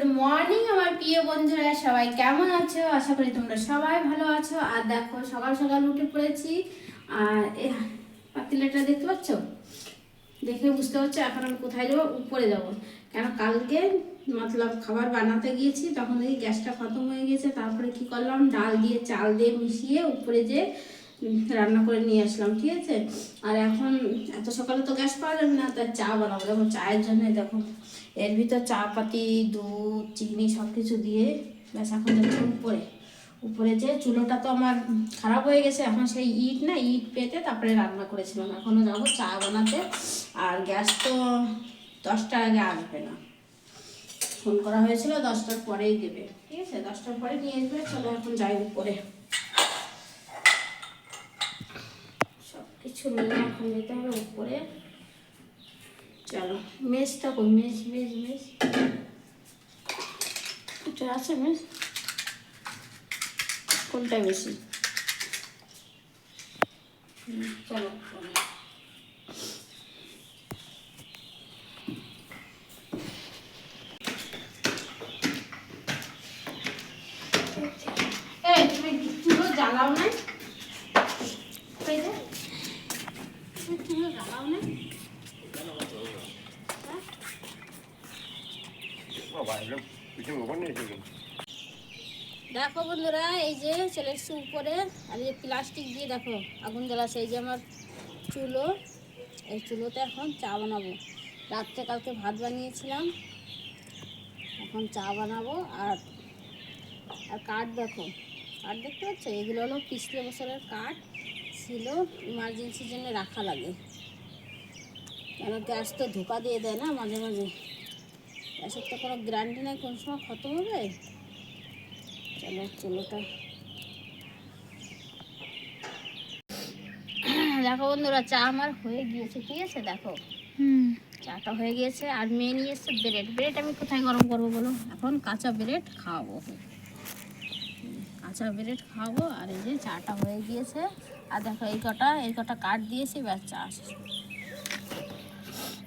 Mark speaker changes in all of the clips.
Speaker 1: Good morning আমার প্রিয় বন্ধুরা, সবাই কেমন আছো? আশা করি তোমরা সবাই ভালো আছো। আর দেখো, সকাল সকাল উঠে পড়েছি। আর পাতিলাটা দেখতে পাচ্ছ? দেখে বুঝতে পারছ, এখন আমি কোথায় যাব? উপরে যাব। কেন কালকে মতলব খাবার বানাতে গিয়েছি, তখন দেখি গ্যাসটা খতম হয়ে গেছে। তারপরে কি করলাম? ডাল দিয়ে চাল দিয়ে মিশিয়ে উপরে যে রান্না করে নিয়ে আসলাম, ঠিক আছে? আর এখন এত সকালে তো গ্যাস পাওয়া যাবে না, তাই চা বানাবো। দেখো, চায়ের জন্য দেখো, এর ভিতর চা পাতি দুধ, চিনি সব কিছু দিয়ে ব্যাস এখন যাচ্ছি উপরে। উপরে যে চুলোটা তো আমার খারাপ হয়ে গেছে, এখন সেই ইট না, ইট পেতে তারপরে রান্না করেছিলাম। এখনও যাব চা বানাতে, আর গ্যাস তো দশটার আগে আসবে না। ফোন করা হয়েছিল, দশটার পরেই দেবে, ঠিক আছে? দশটার পরে নিয়ে আসবে, চলো এখন যাই উপরে। কিছু নিয়ে এখন যেতে হবে উপরে। চলো মেজটা কই মেজ মেজ মেজ এটা আছে মেজ কোনটা বেশি? চলো। জ্বালাও না এই যে, তুমি চুলো জ্বালাও না দেখো বন্ধুরা, এই যে এসছি উপরে আর এই প্লাস্টিক দিয়ে দেখো, আগুন জ্বালাচ্ছে। এই যে আমার চুলো এই চুলোতে এখন চা বানাবো। রাত্রে কালকে ভাত বানিয়েছিলাম, এখন চা বানাবো। আর আর কাঠ দেখো, কাঠ দেখতে পাচ্ছ? এগুলো হলো পিছলে বছরের কাঠ, ছিল ইমার্জেন্সির জন্য রাখা লাগে। কেন, গ্যাস তো ধোকা দিয়ে দেয় না মাঝে মাঝে। গ্যাসের তো কোনো গ্যারান্টি নেই কোন সময় খতম হবে? চলো চুলোটা। দেখো বন্ধুরা চা আমার হয়ে গিয়েছে ঠিক আছে? দেখো। চাটা হয়ে গিয়েছে আর মেয়ে নিয়ে এসছে ব্রেড। ব্রেড আমি কোথায় গরম করব বলো? এখন কাঁচা ব্রেড খাওয়াবো। কাঁচা ব্রেড খাওয়াবো আর এই যে চাটা হয়ে গিয়েছে। আর দেখো এই কটা এই কটা কাঠ দিয়েছি ব্যাস চা।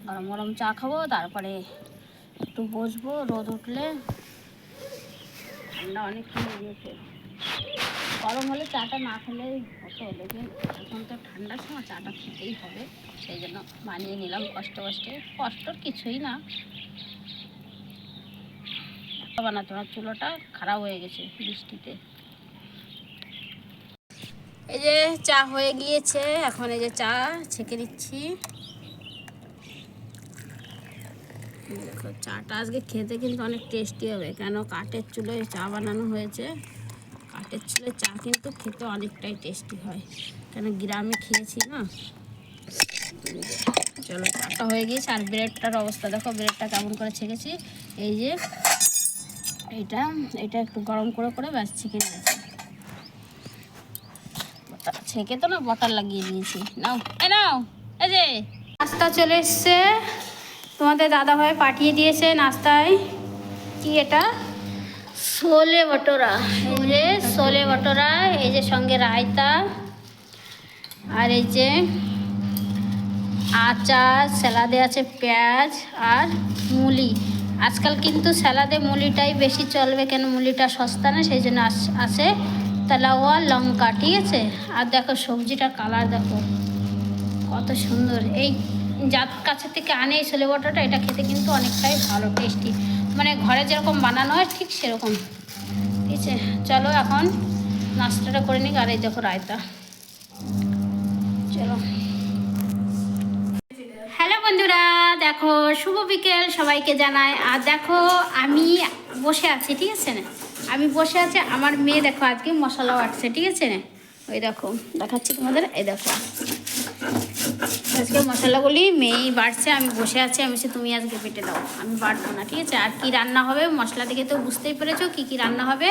Speaker 1: গরম গরম চা খাব তারপরে একটু বসবো, রোদ উঠলে। ঠান্ডা অনেক কমে গিয়েছে গরম হলে চাটা না খেলে হতো লেকিন এখন তো ঠান্ডার সময় চাটা খেতেই হবে, সেই জন্য বানিয়ে নিলাম কষ্ট কষ্টে। কষ্টর কিছুই না। বানাতে আমার চুলোটা খারাপ হয়ে গেছে বৃষ্টিতে। এই যে চা হয়ে গিয়েছে, এখন এই যে চা ছেঁকে দিচ্ছি দেখো, চাটা আজকে খেতে কিন্তু অনেক টেস্টি হবে। কেন কাঠের চুলোয় চা বানানো হয়েছে? কাঠের চুলোয় চা কিন্তু খেতে অনেকটাই টেস্টি হয়। কেন গ্রামে খেয়েছি না? চলো, চাটা হয়ে গিয়েছে আর ব্রেডটার অবস্থা দেখো, ব্রেডটা কেমন করে ছেঁকেছি। এই যে এইটা এটা একটু গরম করে করে ব্যাস ছেঁকে নিয়েছি। ছেঁকে তো না বটার লাগিয়ে দিয়েছি। নাও এ নাও, এই যে। নাস্তা চলে এসছে। তোমাদের দাদা ভাই পাঠিয়ে দিয়েছে নাস্তায়। কি এটা? ছোলে ভটোরা। এই যে ছোলে ভটোরা, এই যে সঙ্গে রায়তা, আর এই যে আচার, স্যালাদে আছে পেঁয়াজ আর মুলি। আজকাল কিন্তু স্যালাদে মুলিটাই বেশি চলবে, কেন মুলিটা সস্তা না, সেই জন্য আস- তেলাওয়া, লঙ্কা, ঠিক আছে? আর দেখো সবজিটার কালার দেখো, কত সুন্দর। এই যার কাছে থেকে আনে এই ছোলে বটাটা এটা খেতে কিন্তু অনেকটাই ভালো টেস্টি মানে ঘরে যেরকম বানানো হয়, ঠিক সেরকম। ঠিক আছে, চলো এখন নাস্তাটা করে নিই আর এই দেখো রায়তা। চলো। হ্যালো বন্ধুরা, দেখো শুভ বিকেল সবাইকে জানায় আর দেখো, আমি বসে আছি, ঠিক আছে না? আমি বসে আছি, আমার মেয়ে দেখো আজকে মশলা বাটছে, ঠিক আছে না? ওই দেখো, দেখাচ্ছি তোমাদের, এই দেখো। আজকে মশলাগুলি মেয়েই বাড়ছে, আমি বসে আছি, আমি বলছি, তুমি আজকে পেটে দাও। আমি বাড়বো না, ঠিক আছে? আর কি রান্না হবে মশলা দেখে তো বুঝতেই পেরেছ কি কি রান্না হবে,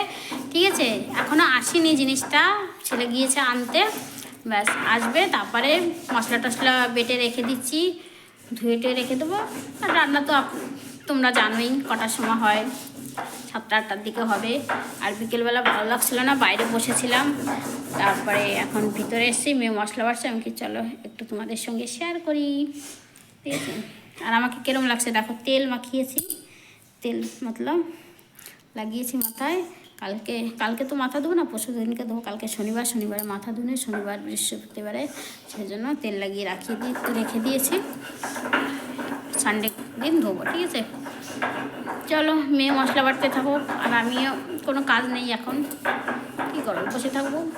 Speaker 1: ঠিক আছে? এখনও আসেনি জিনিসটা, ছেলে গিয়েছে আনতে, ব্যাস, আসবে, তারপরে মশলা টশলা বেটে রেখে দিচ্ছি, ধুয়ে টুয়ে রেখে দেবো। আর রান্না তো তোমরা জানোই কটার সময় হয়। সাতটা আটটার দিকে হবে। আর বিকেলবেলা ভালো লাগছিল না, বাইরে বসেছিলাম। তারপরে এখন ভিতরে এসেছি, মেয়ে মশলা বাড়ছে। আমি কি চলো, একটু তোমাদের সঙ্গে শেয়ার করি। ঠিক আছে। আর আমাকে কিরম লাগছে? দেখো, তেল মাখিয়েছি। তেল মতলব লাগিয়েছি মাথায়। কালকে কালকে তো মাথা ধোবো না, পরশু দিনকে ধোবো। কালকে শনিবার, শনিবারে মাথা ধুনে, শনিবার বৃহস্পতিবারে সেই জন্য তেল লাগিয়ে রাখিয়ে দিয়ে, রেখে দিয়েছি। সানডে দিন ধোবো, ঠিক আছে? চলো, মেয়ে মশলা বাটতে থাকো, আর আমিও কোনো কাজ নেই এখন। কি করব বসে থাকব?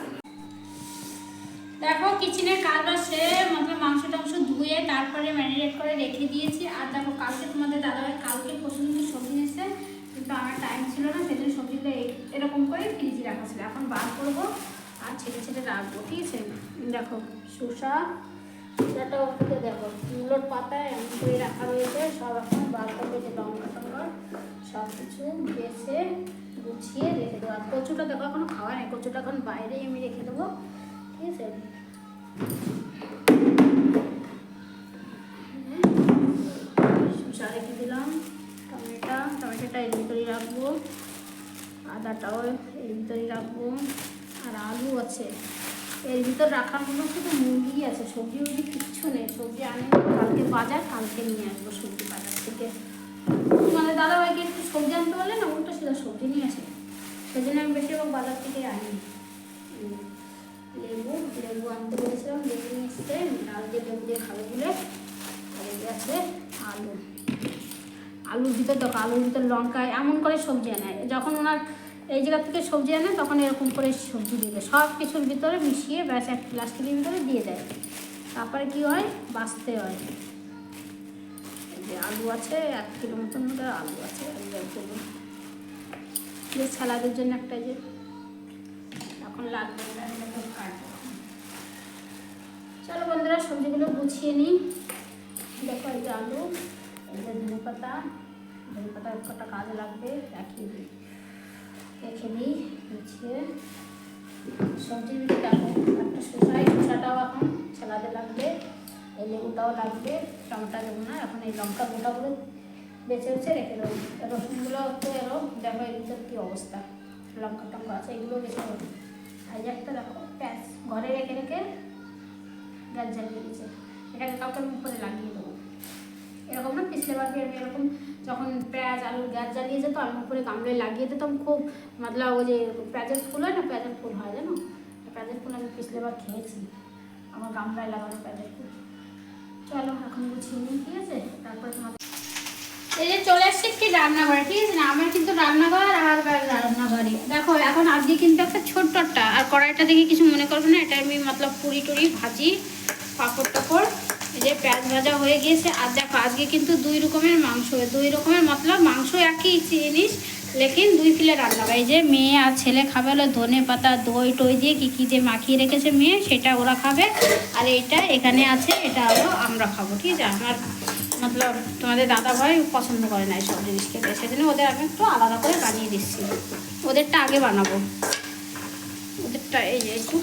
Speaker 1: দেখো কিচেনের কাজ বাসে মতলব মাংস টাংস ধুয়ে তারপরে ম্যারিনেট করে রেখে দিয়েছি। আর দেখো, কালকে তোমাদের দাদাভাই কালকে পছন্দ সবজি এসে কিন্তু আমার টাইম ছিল না সবজিগুলো এই- এরকম করে ফ্রিজে রাখা ছিল। এখন বার করব আর ছেড়ে ছেড়ে রাখব, ঠিক আছে? দেখো, শসা দেখো। মূলোর পাতায় এমন করে রাখা রয়েছে, সব এখন বার করব যে লঙ্কা টঙ্কা সব কিছু বেছে গুছিয়ে রেখে দেবো। আর কচুটা দেখো, এখনও খাওয়া নেই। কচুটা এখন বাইরেই আমি রেখে দেবো। ঠিক আছে? শসা রেখে দিলাম? টমেটো। টমেটোটা এর ভিতরেই রাখব। আদাটাও এর ভিতরেই রাখব। আর আলু আছে। এর ভিতর রাখার মতো শুধু মুরগি আছে, সবজি উবজি কিচ্ছু নেই। সবজি আনে কালকে বাজার, কালকে নিয়ে আসব সবজি বাজার থেকে। মানে দাদাভাইকে একটু সবজি আনতে পারলে না, উল্টো সেটা সবজি নিয়ে আসে। সেই জন্য আমি বেশিরভাগ বাজার থেকে আনি। লেবু লেবু আনতে বলেছিলাম, লেবু নিয়ে এসছে, ডাল দিয়ে লেবু দিয়ে খাবে বলে। আছে আলু। আলুর ভিতর দেখো, আলুর ভিতর লঙ্কায় এমন করে সবজি আনে। যখন ওনার এই জায়গা থেকে সবজি আনে, তখন এরকম করে সবজি দিয়ে দেয়। সব কিছুর ভিতরে মিশিয়ে ব্যাস এক প্লাস্টিকের ভিতরে দিয়ে দেয়। তারপরে কি হয়? বাঁচতে হয়। যে আলু আছে, এক কিলো মতন মতো আলু আছে যে স্যালাদের জন্য একটা যে, এখন লাগবে। চলো বন্ধুরা, সবজিগুলো গুছিয়ে নিই। দেখো এই যে আলু, এই যে ধনে পাতা ধনে পাতা কটা কাজে লাগবে রাখিয়ে দিই। দিই গুছিয়ে সবজির দেখো একটা শসাই শসাটাও এখন, ছেলাতে লাগবে, এই লেবুটাও লাগবে টমেটো দেবো না, এখন এই লঙ্কা গোটাগুলো বেছে বেছে রেখে দেবো। রসুনগুলো তো এরো দেখো ভিতর কী অবস্থা। লঙ্কা টঙ্কা আছে, এগুলো বেছে দেবো আর একটা দেখো প্যাঁচ ঘরে রেখে রেখে গ্যাস জ্বালিয়ে দিয়েছে। এটাকে কাউকে মুখ করে লাগিয়ে দেবো। এরকম না পিছলে বারকে আমি এরকম যখন পেঁয়াজ আলু গ্যাস জ্বালিয়ে যেত, আমি উপরে গামলায় লাগিয়ে দিতাম, খুব মতলব ওই যে পেঁয়াজের ফুল হয় না, পেঁয়াজের ফুল হয় জানো? পেঁয়াজের ফুল আমি পিছলে বার খেয়েছি। আমার গামলায় লাগানো পেঁয়াজের ফুল। চলো, এখন গুছিয়ে নিই, ঠিক আছে? তারপরে তোমাদের এই যে চলে এসছি একটি রান্নাঘরে, ঠিক আছে? না, আমার কিন্তু রান্নাঘর আর রান্নাঘরে দেখো, এখন আজকে কিন্তু একটা ছোট্টটা আর কড়াইটা দেখে কিছু মনে করবে না এটা আমি মতলব পুরি টুরি, ভাজি, পাঁপড় টাপড়। যে পেঁয়াজ ভাজা হয়ে গিয়েছে আর দেখো, আজকে কিন্তু দুই রকমের মাংস, দুই রকমের মতলব। মাংস একই জিনিস লেকিন দুই ফিলে রান্না। এই যে মেয়ে আর ছেলে খাবে হলো ধনে পাতা, দই টই দিয়ে কী কী যে মাখিয়ে রেখেছে মেয়ে, সেটা ওরা খাবে। আর এইটা এখানে আছে, এটা হলো আমরা খাব, ঠিক আছে? আমার মতলব তোমাদের দাদা ভাই পছন্দ করে না এইসব জিনিস খেতে, সেজন্য ওদের আমি একটু আলাদা করে বানিয়ে দিচ্ছি। ওদেরটা আগে বানাবো। ওদেরটা এই যে একটু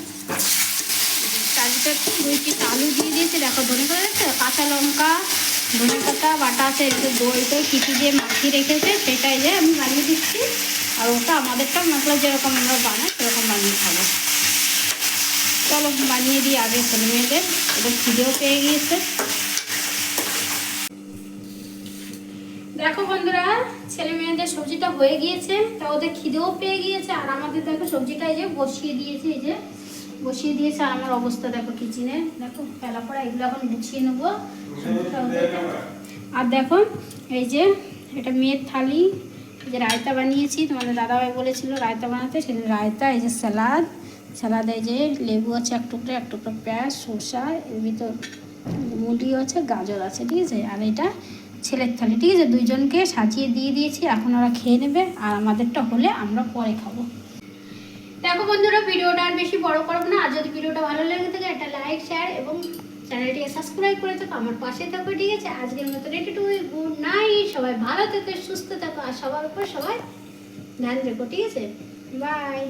Speaker 1: তার ভিতরে দুই পিস আলু দিয়ে দিয়েছি? দেখো, ধনে পাতা দেখছ কাঁচা লঙ্কা, ধনে পাতা, বাটা আছে, একটু দই টই কী কী দিয়ে মাখিয়ে রেখেছে। সেটাই যে আমি বানিয়ে দিচ্ছি। আর ওটা আমাদেরটা মতলব যেরকম আমরা বানাই, সেরকম বানিয়ে খাব। চলো, বানিয়ে দিই আগে ছেলে মেয়েদের। ওদের খিদেও পেয়ে গিয়েছে। দেখো বন্ধুরা, ছেলে মেয়েদের সবজিটা হয়ে গিয়েছে। তা ওদের খিদেও পেয়ে গিয়েছে। আর আমাদের দেখো সবজিটা এই যে বসিয়ে দিয়েছে, এই যে বসিয়ে দিয়েছে আর আমার অবস্থা দেখো কিচেনে। দেখো, ফেলা পড়া, এগুলো এখন গুছিয়ে নেব। আর দেখো, এই যে এটা মেয়ের থালি যে রায়তা বানিয়েছি, তোমাদের দাদাভাই বলেছিল রায়তা বানাতে সেটা রায়তা, এই যে স্যালাদ স্যালাদ, এই যে লেবু আছে এক টুকরো এক টুকরো পেঁয়াজ, সরষা, এর ভিতর মুলি আছে, গাজর আছে, ঠিক আছে? আর এটা ছেলের থালি, ঠিক আছে? দুইজনকে সাজিয়ে দিয়ে দিয়েছি, এখন ওরা খেয়ে নেবে, আর আমাদেরটা হলে আমরা পরে খাব। দেখো বন্ধুরা, ভিডিওটা আর বেশি বড় করব না। আর যদি ভিডিওটা ভালো লেগে থাকে, একটা লাইক শেয়ার এবং চ্যানেলটিকে সাবস্ক্রাইব করে থাকো আমার পাশে থাকো, ঠিক আছে? আজকের মতো টু গুড নাইট সবাই ভালো থেকো, সুস্থ থাকো, আর সবার উপর সবাই ধ্যান দেখো ঠিক আছে? বাই